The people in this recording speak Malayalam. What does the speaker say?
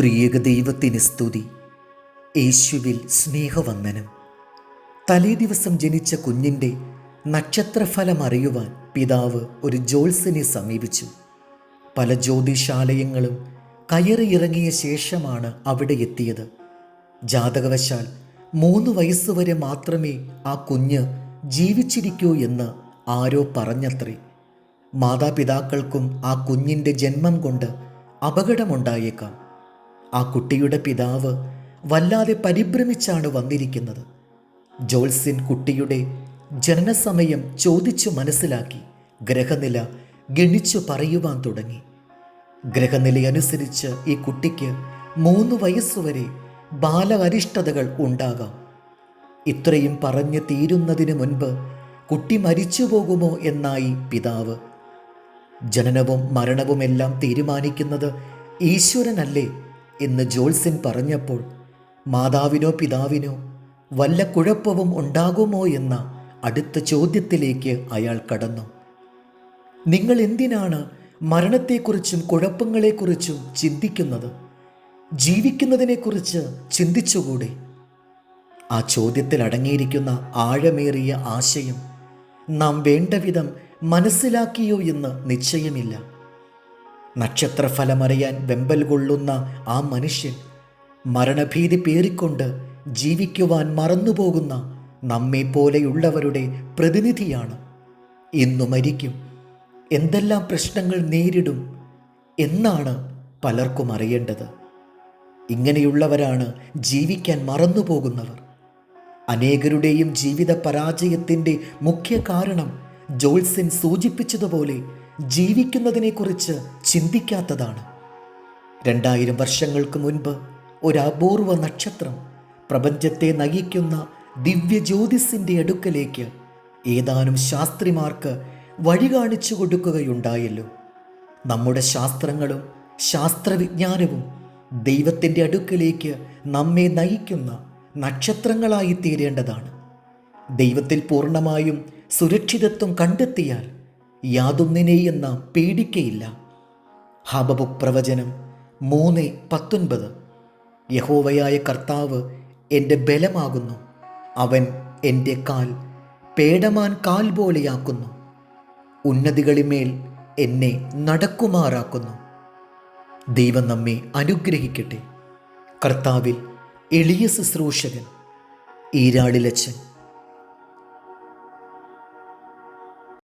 ത്രിയേക ദൈവത്തിന് സ്തുതി. യേശുവിൽ സ്നേഹവന്ദനം. തലേ ദിവസം ജനിച്ച കുഞ്ഞിന്റെ നക്ഷത്രഫലം അറിയുവാൻ പിതാവ് ഒരു ജോത്സ്യനെ സമീപിച്ചു. പല ജ്യോതിഷാലയങ്ങളും കയറിയിറങ്ങിയ ശേഷമാണ് അവിടെ എത്തിയത്. ജാതകവശാൽ മൂന്ന് വയസ്സുവരെ മാത്രമേ ആ കുഞ്ഞ് ജീവിച്ചിരിക്കൂ എന്ന് ആരോ പറഞ്ഞത്രേ. മാതാപിതാക്കൾക്കും ആ കുഞ്ഞിന്റെ ജന്മം കൊണ്ട് അപകടമുണ്ടായേക്കാം. ആ കുട്ടിയുടെ പിതാവ് വല്ലാതെ പരിഭ്രമിച്ചാണ് വന്നിരിക്കുന്നത്. ജോൾസിൻ കുട്ടിയുടെ ജനനസമയം ചോദിച്ചു മനസ്സിലാക്കി. ഗ്രഹനില ഗണിച്ചു പറയുവാൻ തുടങ്ങി. ഗ്രഹനിലയനുസരിച്ച് ഈ കുട്ടിക്ക് മൂന്ന് വയസ്സുവരെ ബാലകരിഷ്ടതകൾ ഉണ്ടാകാം. ഇത്രയും പറഞ്ഞു തീരുന്നതിന് മുൻപ് കുട്ടി മരിച്ചു പോകുമോ എന്നായി പിതാവ്. ജനനവും മരണവുമെല്ലാം തീരുമാനിക്കുന്നത് ഈശ്വരനല്ലേ? എന്ന് ജോത്സ്യൻ പറഞ്ഞപ്പോൾ മാതാവിനോ പിതാവിനോ വല്ല കുഴപ്പവും ഉണ്ടാകുമോ എന്ന അടുത്ത ചോദ്യത്തിലേക്ക് അയാൾ കടന്നു. നിങ്ങൾ എന്തിനാണ് മരണത്തെക്കുറിച്ചും കുഴപ്പങ്ങളെക്കുറിച്ചും ചിന്തിക്കുന്നത്? ജീവിക്കുന്നതിനെക്കുറിച്ച് ചിന്തിച്ചുകൂടെ? ആ ചോദ്യത്തിൽ അടങ്ങിയിരിക്കുന്ന ആഴമേറിയ ആശയം നാം വേണ്ട വിധം മനസ്സിലാക്കിയോ എന്ന് നിശ്ചയമില്ല. നക്ഷത്രഫലമറിയാൻ വെമ്പൽ കൊള്ളുന്ന ആ മനുഷ്യൻ മരണഭീതി പേറിക്കൊണ്ട് ജീവിക്കുവാൻ മറന്നുപോകുന്ന നമ്മെ പോലെയുള്ളവരുടെ പ്രതിനിധിയാണ്. ഇന്നു മരിക്കും. എന്തെല്ലാം പ്രശ്നങ്ങൾ നേരിടും എന്നാണ് പലർക്കും അറിയേണ്ടത്. ഇങ്ങനെയുള്ളവരാണ് ജീവിക്കാൻ മറന്നുപോകുന്നവർ. അനേകരുടെയും ജീവിത പരാജയത്തിന്റെ മുഖ്യ കാരണം ജോൾസിൻ സൂചിപ്പിച്ചതുപോലെ ജീവിക്കുന്നതിനെക്കുറിച്ച് ചിന്തിക്കാത്തതാണ്. രണ്ടായിരം വർഷങ്ങൾക്ക് മുൻപ് ഒരു അപൂർവ നക്ഷത്രം പ്രപഞ്ചത്തെ നയിക്കുന്ന ദിവ്യജ്യോതിസിന്റെ അടുക്കലേക്ക് ഏതാനും ശാസ്ത്രിമാർക്ക് വഴി കാണിച്ചു കൊടുക്കുകയുണ്ടായല്ലോ. നമ്മുടെ ശാസ്ത്രങ്ങളും ശാസ്ത്രവിജ്ഞാനവും ദൈവത്തിന്റെ അടുക്കലേക്ക് നമ്മെ നയിക്കുന്ന നക്ഷത്രങ്ങളായി തീരേണ്ടതാണ് ദൈവത്തിൽ പൂർണമായും സുരക്ഷിതത്വം കണ്ടെത്തിയാൽ യാതൊന്നിനെയും നാം പേടിക്കയില്ല. ഹാബബുക് പ്രവചനം മൂന്ന് പത്തൊൻപത്. യഹോവയായ കർത്താവ് എന്റെ ബലമാകുന്നു. അവൻ എന്റെ കാൽ പേടമാൻ കാൽ പോലെയാക്കുന്നു. ഉന്നതികളിമേൽ എന്നെ നടക്കുമാറാക്കുന്നു. ദൈവം നമ്മെ അനുഗ്രഹിക്കട്ടെ. കർത്താവിൽ എളിയ ശുശ്രൂഷകൻ ഈരാളിലച്ചൻ